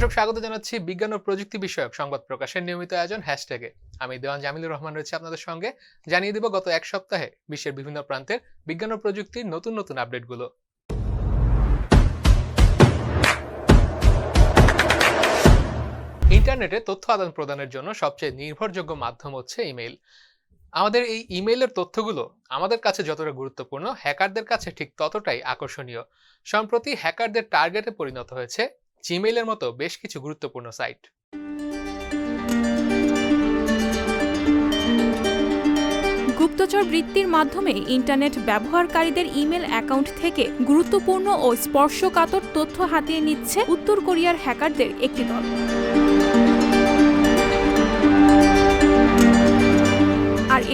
দর্শক, স্বাগত জানাচ্ছি বিজ্ঞান ও প্রযুক্তি বিষয়ক সংবাদ প্রকাশের নিয়মিত আয়োজন হ্যাশট্যাগে। আমি দেওয়ান জামিলুর রহমান রয়েছে আপনাদের সঙ্গে। জানিয়ে দেব, গত এক সপ্তাহে বিশ্বের বিভিন্ন প্রান্তের বিজ্ঞান ও প্রযুক্তির নতুন নতুন আপডেটগুলো। ইন্টারনেটে তথ্য আদান প্রদানের জন্য সবচেয়ে নির্ভরযোগ্য মাধ্যম হচ্ছে ইমেইল। আমাদের এই ইমেইলের তথ্যগুলো আমাদের কাছে যতটা গুরুত্বপূর্ণ, হ্যাকারদের কাছে ঠিক ততটাই আকর্ষণীয়। সম্প্রতি হ্যাকারদের টার্গেটে পরিণত হয়েছে জিমেইলের মতো বেশ কিছু গুরুত্বপূর্ণ সাইট গুপ্তচর বৃত্তির মাধ্যমে ইন্টারনেট ব্যবহারকারীদের ইমেল অ্যাকাউন্ট থেকে গুরুত্বপূর্ণ ও স্পর্শকাতর তথ্য হাতিয়ে নিচ্ছে উত্তর কোরিয়ার হ্যাকারদের একটি দল।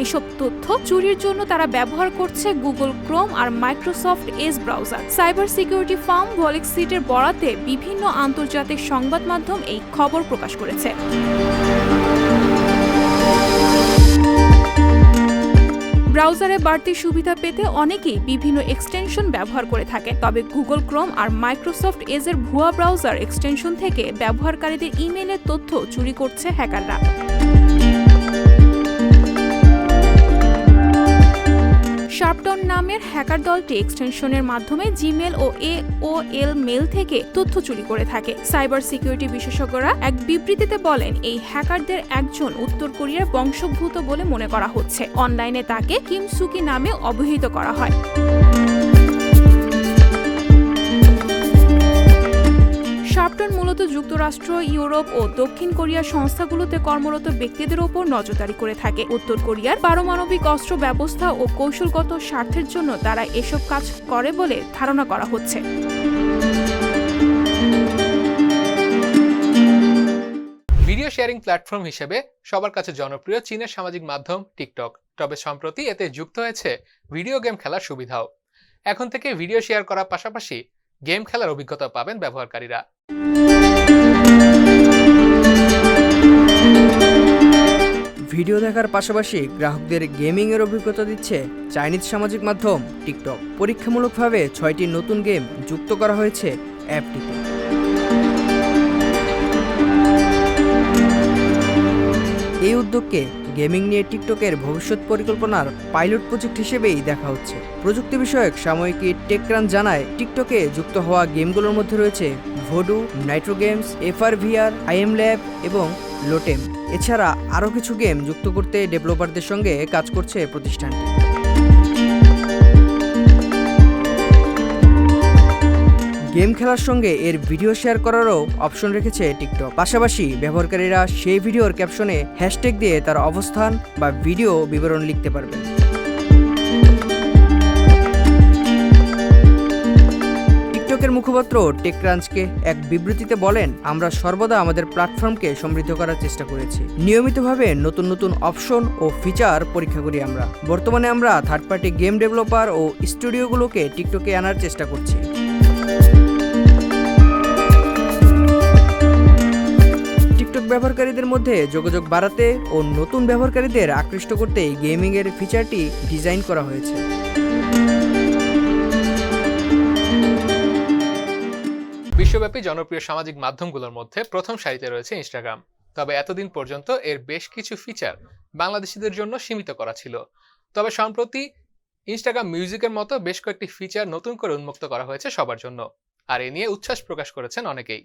এসব তথ্য চুরির জন্য তারা ব্যবহার করছে গুগল ক্রোম আর Microsoft Edge browser. Cyber security firm ভলেক্সিটের বরাতে বিভিন্ন আন্তর্জাতিক সংবাদ মাধ্যম এই খবর প্রকাশ করেছে। ব্রাউজারে বাড়তি সুবিধা পেতে অনেকেই বিভিন্ন এক্সটেনশন ব্যবহার করে থাকে। তবে গুগল ক্রোম আর মাইক্রোসফট এজের ভুয়া ব্রাউজার এক্সটেনশন থেকে ব্যবহারকারীদের ইমেলের তথ্য চুরি করছে হ্যাকাররা। শার্পটন নামের হ্যাকার দলটি এক্সটেনশনের মাধ্যমে জিমেল ও এ ও এল মেল থেকে তথ্য চুরি করে থাকে। সাইবার সিকিউরিটি বিশেষজ্ঞরা এক বিবৃতিতে বলেন, এই হ্যাকারদের একজন উত্তর কোরিয়ার বংশোদ্ভূত বলে মনে করা হচ্ছে। অনলাইনে তাকে কিমসুকি নামে অবহিত করা হয়। যুক্তরাষ্ট্র ইউরোপ ও দক্ষিণ কোরিয়ার সংস্থাগুলোতে কর্মরত ব্যক্তিদের ওপর নজরদারি করে থাকে। উত্তর কোরিয়ার পারমাণবিক অস্ত্র ব্যবস্থা ও কৌশলগত স্বার্থের জন্য তারা এসব কাজ করে বলে ধারণা করা হচ্ছে। ভিডিও শেয়ারিং প্ল্যাটফর্ম হিসেবে সবার কাছে জনপ্রিয় চীনের সামাজিক মাধ্যম টিকটক। তবে সম্প্রতি এতে যুক্ত হয়েছে ভিডিও গেম খেলার সুবিধাও। এখন থেকে ভিডিও শেয়ার করার পাশাপাশি গেম খেলার অভিজ্ঞতা পাবেন ব্যবহারকারীরা। ভিডিও দেখার পাশাপাশি গ্রাহকদের গেমিংয়ের অভিজ্ঞতা দিচ্ছে চাইনিজ সামাজিক মাধ্যম টিকটক। পরীক্ষামূলকভাবে ছয়টি নতুন গেম যুক্ত করা হয়েছে অ্যাপটিতে। এই উদ্যোগকে গেমিং নিয়ে টিকটকের ভবিষ্যৎ পরিকল্পনার পাইলট প্রজেক্ট হিসেবেই দেখা হচ্ছে। প্রযুক্তি বিষয়ক সাময়িকী টেকরান জানায়, টিকটকে যুক্ত হওয়া গেমগুলোর মধ্যে রয়েছে Voodoo, Nitro Games FR VR IM lab এবং লোটেম। এছাড়া আরও কিছু গেম যুক্ত করতে ডেভেলপারদের সঙ্গে কাজ করছে প্রতিষ্ঠানটি। গেম খেলার সঙ্গে এর ভিডিও শেয়ার করারও অপশন রেখেছে টিকটক। পাশাপাশি ব্যবহারকারীরা সেই ভিডিওর ক্যাপশনে হ্যাশট্যাগ দিয়ে তার অবস্থান বা ভিডিও বিবরণ লিখতে পারবেন। মুখপাত্র টেকক্রাঞ্চকে এক বিবৃতিতে বলেন, আমরা সর্বদা আমাদের প্ল্যাটফর্মকে সমৃদ্ধ করার চেষ্টা করেছি। নিয়মিতভাবে নতুন নতুন অপশন ও ফিচার পরীক্ষা করি আমরা। বর্তমানে আমরা থার্ড পার্টি গেম ডেভেলপার ও স্টুডিওগুলোকে টিকটকে আনার চেষ্টা করছি। ব্যবহারকারীদের মধ্যে যোগাযোগ বাড়াতে ও নতুন ব্যবহারকারীদের আকৃষ্ট করতে গেমিংয়ের ফিচারটি ডিজাইন করা হয়েছে। বিশ্বব্যাপী জনপ্রিয় সামাজিক মাধ্যমগুলোর মধ্যে প্রথম সারিতে রয়েছে ইনস্টাগ্রাম তবে এতদিন পর্যন্ত এর বেশ কিছু ফিচার বাংলাদেশিদের জন্য সীমিত করা ছিল। তবে সম্প্রতি ইনস্টাগ্রাম মিউজিকের মতো বেশ কয়েকটি ফিচার নতুন করে উন্মুক্ত করা হয়েছে সবার জন্য। আর এ নিয়ে উচ্ছ্বাস প্রকাশ করেছেন অনেকেই।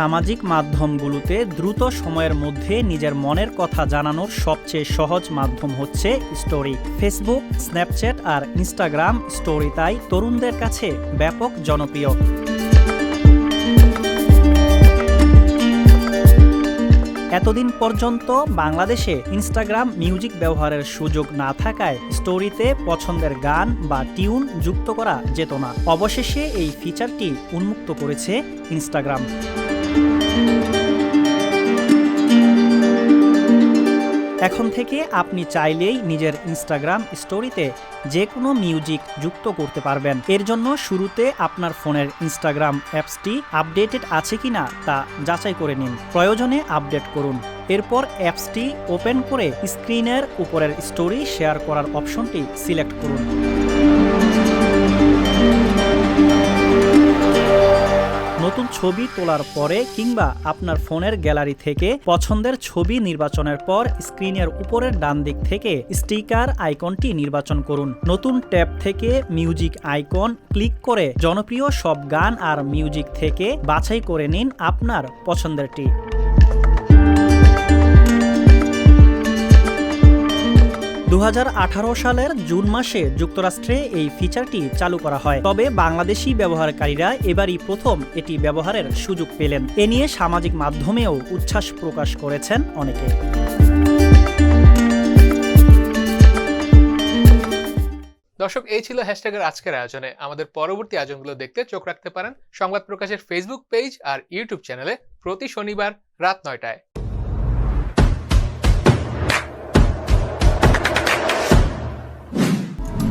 সামাজিক মাধ্যমগুলোতে দ্রুত সময়ের মধ্যে নিজের মনের কথা জানানোর সবচেয়ে সহজ মাধ্যম হচ্ছে স্টোরি ফেসবুক স্ন্যাপচ্যাট আর ইনস্টাগ্রাম স্টোরি তাই তরুণদের কাছে ব্যাপক জনপ্রিয়। এতদিন পর্যন্ত বাংলাদেশে ইনস্টাগ্রাম মিউজিক ব্যবহারের সুযোগ না থাকায় স্টোরিতে পছন্দের গান বা টিউন যুক্ত করা যেত না। অবশেষে এই ফিচারটি উন্মুক্ত করেছে ইনস্টাগ্রাম এখন থেকে আপনি চাইলেই নিজের ইনস্টাগ্রাম স্টোরিতে যে কোনো মিউজিক যুক্ত করতে পারবেন। এর জন্য শুরুতে আপনার ফোনের ইনস্টাগ্রাম অ্যাপসটি আপডেটেড আছে কি না তা যাচাই করে নিন। প্রয়োজনে আপডেট করুন। এরপর অ্যাপসটি ওপেন করে স্ক্রিনের উপরের স্টোরি শেয়ার করার অপশনটি সিলেক্ট করুন। নতুন ছবি তোলার পরে কিংবা আপনার ফোনের গ্যালারি থেকে পছন্দের ছবি নির্বাচনের পর স্ক্রিনের উপরের ডান দিক থেকে স্টিকার আইকনটি নির্বাচন করুন। নতুন ট্যাব থেকে মিউজিক আইকন ক্লিক করে জনপ্রিয় সব গান আর মিউজিক থেকে বাছাই করে নিন আপনার পছন্দেরটি। দুহাজার আঠারো সালের জুন মাসে যুক্তরাষ্ট্রে এই ফিচারটি চালু করা হয়। তবে বাংলাদেশি ব্যবহারকারীরা এবারই প্রথম এটি ব্যবহারের সুযোগ পেলেন। এ নিয়ে সামাজিক মাধ্যমেও উচ্ছ্বাস প্রকাশ করেছেন অনেকে। দর্শক, এই ছিল হ্যাশট্যাগের আজকের আয়োজনে। আমাদের পরবর্তী আয়োজনগুলো দেখতে চোখ রাখতে পারেন। সংবাদ প্রকাশের ফেসবুক পেজ আর ইউটিউব চ্যানেলে প্রতি শনিবার রাত নয়টায়।